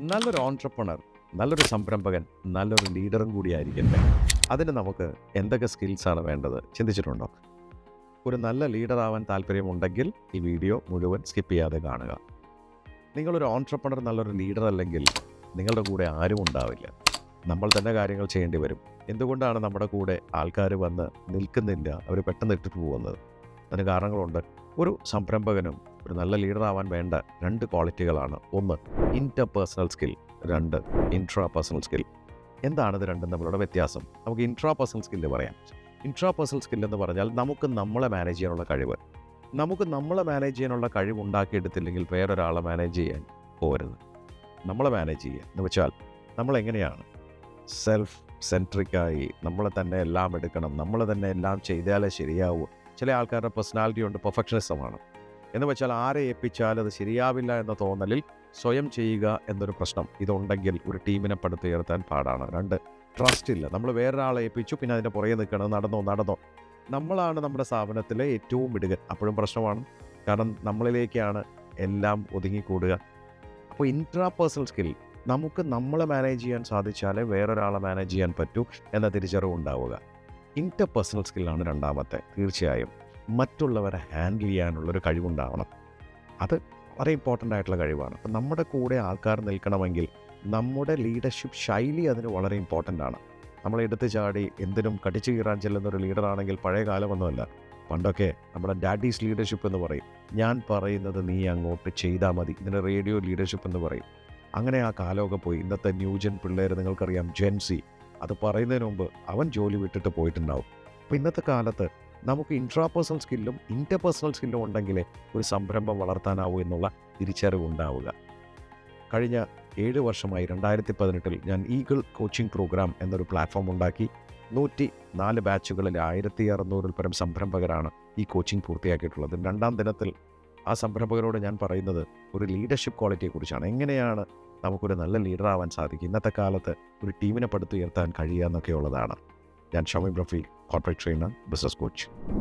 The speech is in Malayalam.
നല്ലൊരു ഓൺട്രപ്രണർ നല്ലൊരു സംരംഭകൻ നല്ലൊരു ലീഡറും കൂടിയായിരിക്കട്ടെ അതിന് നമുക്ക് എന്തൊക്കെ സ്കിൽസാണ് വേണ്ടത് ചിന്തിച്ചിട്ടുണ്ടോ? ഒരു നല്ല ലീഡർ ആവാൻ താല്പര്യമുണ്ടെങ്കിൽ ഈ വീഡിയോ മുഴുവൻ സ്കിപ്പ് ചെയ്യാതെ കാണുക. നിങ്ങളൊരു ഓൺട്രപ്രണർ നല്ലൊരു ലീഡർ അല്ലെങ്കിൽ നിങ്ങളുടെ കൂടെ ആരും ഉണ്ടാവില്ല. നമ്മൾ തന്നെ കാര്യങ്ങൾ ചെയ്യേണ്ടി വരും. എന്തുകൊണ്ടാണ് നമ്മുടെ കൂടെ ആൾക്കാർ വന്ന് നിൽക്കുന്നില്ല? അവർ പെട്ടെന്ന് ഇട്ടിട്ട് പോകുന്നത്? അതിന് കാരണങ്ങളുണ്ട്. ഒരു സംരംഭകനും ഒരു നല്ല ലീഡർ ആവാൻ വേണ്ട രണ്ട് ക്വാളിറ്റികളാണ്. ഒന്ന് ഇന്റർപേഴ്സണൽ സ്കിൽ രണ്ട് ഇൻട്രാ പേഴ്സണൽ സ്കിൽ എന്താണ് ഇത് രണ്ടും തമ്മിലുള്ള വ്യത്യാസം? നമുക്ക് ഇൻട്രാ പേഴ്സണൽ സ്കില്ല് പറയാം. ഇൻട്രാ പേഴ്സണൽ സ്കിൽ എന്ന് പറഞ്ഞാൽ നമുക്ക് നമ്മളെ മാനേജ് ചെയ്യാനുള്ള കഴിവ്. നമുക്ക് നമ്മളെ മാനേജ് ചെയ്യാനുള്ള കഴിവ് ഉണ്ടാക്കിയെടുത്തില്ലെങ്കിൽ വേറൊരാളെ മാനേജ് ചെയ്യാൻ പോരുത്. നമ്മളെ മാനേജ് ചെയ്യുക. എന്ന് വെച്ചാൽ നമ്മളെങ്ങനെയാണ്? സെൽഫ് സെൻട്രിക്കായി നമ്മളെ തന്നെ എല്ലാം എടുക്കണം. നമ്മൾ തന്നെ എല്ലാം ചെയ്താലേ ശരിയാവൂ. ചില ആൾക്കാരുടെ പേഴ്സണാലിറ്റി ഉണ്ട് പെർഫെക്ഷനിസമാണ് എന്ന് വെച്ചാൽ ആരെ ഏൽപ്പിച്ചാൽ അത് ശരിയാവില്ല എന്ന തോന്നലിൽ സ്വയം ചെയ്യുക എന്നൊരു പ്രശ്നം ഇതുണ്ടെങ്കിൽ ഒരു ടീമിനെ പടുത്തുയർത്താൻ പാടാണ്. രണ്ട് ട്രസ്റ്റ് ഇല്ല. നമ്മൾ വേറൊരാളെ ഏൽപ്പിച്ചു പിന്നെ അതിന്റെ പുറകെ നിൽക്കണം നടന്നോ നടന്നോ. നമ്മളാണ് നമ്മുടെ സ്ഥാപനത്തിലെ ഏറ്റവും മിടുകൻ. അപ്പോഴും പ്രശ്നമാണ്. കാരണം നമ്മളിലേക്കാണ് എല്ലാം ഒതുങ്ങിക്കൂടുക. അപ്പോൾ ഇൻട്രാ പേഴ്സണൽ സ്കിൽ നമുക്ക് നമ്മളെ മാനേജ് ചെയ്യാൻ സാധിച്ചാലേ വേറൊരാളെ മാനേജ് ചെയ്യാൻ പറ്റൂ എന്ന തിരിച്ചറിവ് ഉണ്ടാവുക. ഇന്റർ പേഴ്സണൽ സ്കില്ലാണ് രണ്ടാമത്തെ തീർച്ചയായും. മറ്റുള്ളവരെ ഹാൻഡിൽ ചെയ്യാനുള്ളൊരു കഴിവുണ്ടാവണം. അത് വളരെ ഇമ്പോർട്ടന്റ് ആയിട്ടുള്ള കഴിവാണ്. അപ്പം നമ്മുടെ കൂടെ ആൾക്കാർ നിൽക്കണമെങ്കിൽ നമ്മുടെ ലീഡർഷിപ്പ് ശൈലി അതിന് വളരെ ഇമ്പോർട്ടന്റ് ആണ്. നമ്മൾ എടുത്തു ചാടി എന്തിനും കടിച്ചു കീറാൻ ചെല്ലുന്ന ഒരു ലീഡറാണെങ്കിൽ പഴയ കാലമൊന്നുമല്ല. പണ്ടൊക്കെ നമ്മുടെ ഡാഡീസ് ലീഡർഷിപ്പ് എന്ന് പറയും. ഞാൻ പറയുന്നത് നീ അങ്ങോട്ട് ചെയ്താൽ മതി. ഇതിന് റേഡിയോ ലീഡർഷിപ്പ് എന്ന് പറയും. അങ്ങനെ ആ കാലമൊക്കെ പോയി. ഇന്നത്തെ ന്യൂജൻ പിള്ളേർ നിങ്ങൾക്കറിയാം ജെൻസി അത് പറയുന്നതിന് മുമ്പ് അവൻ ജോലി വിട്ടിട്ട് പോയിട്ടുണ്ടാവും. അപ്പോൾ ഇന്നത്തെ കാലത്ത് നമുക്ക് ഇൻട്രാപേഴ്സണൽ സ്കില്ലും ഇന്റർപേഴ്സണൽ സ്കില്ലും ഉണ്ടെങ്കിലേ ഒരു സംരംഭം വളർത്താനാവൂ എന്നുള്ള തിരിച്ചറിവ് ഉണ്ടാവുക. കഴിഞ്ഞ ഏഴ് വർഷമായി രണ്ടായിരത്തി പതിനെട്ടിൽ ഞാൻ ഈഗിൾ കോച്ചിംഗ് പ്രോഗ്രാം എന്നൊരു പ്ലാറ്റ്ഫോം ഉണ്ടാക്കി. നൂറ്റി നാല് ബാച്ചുകളിൽ ആയിരത്തി അറുന്നൂറിൽ പരം സംരംഭകരാണ് ഈ കോച്ചിങ് പൂർത്തിയാക്കിയിട്ടുള്ളത്. രണ്ടാം ദിനത്തിൽ ആ സംരംഭകരോട് ഞാൻ പറയുന്നത് ഒരു ലീഡർഷിപ്പ് ക്വാളിറ്റിയെക്കുറിച്ചാണ് എങ്ങനെയാണ് നമുക്കൊരു നല്ല ലീഡർ ആവാൻ സാധിക്കും ഇന്നത്തെ കാലത്ത് ഒരു ടീമിനെ പടുത്തുയർത്താൻ കഴിയുക എന്നൊക്കെ ഉള്ളതാണ് ഞാൻ ഷമീം റഫീഖ്. ኮንትራክት ትሬነር በሰስኮች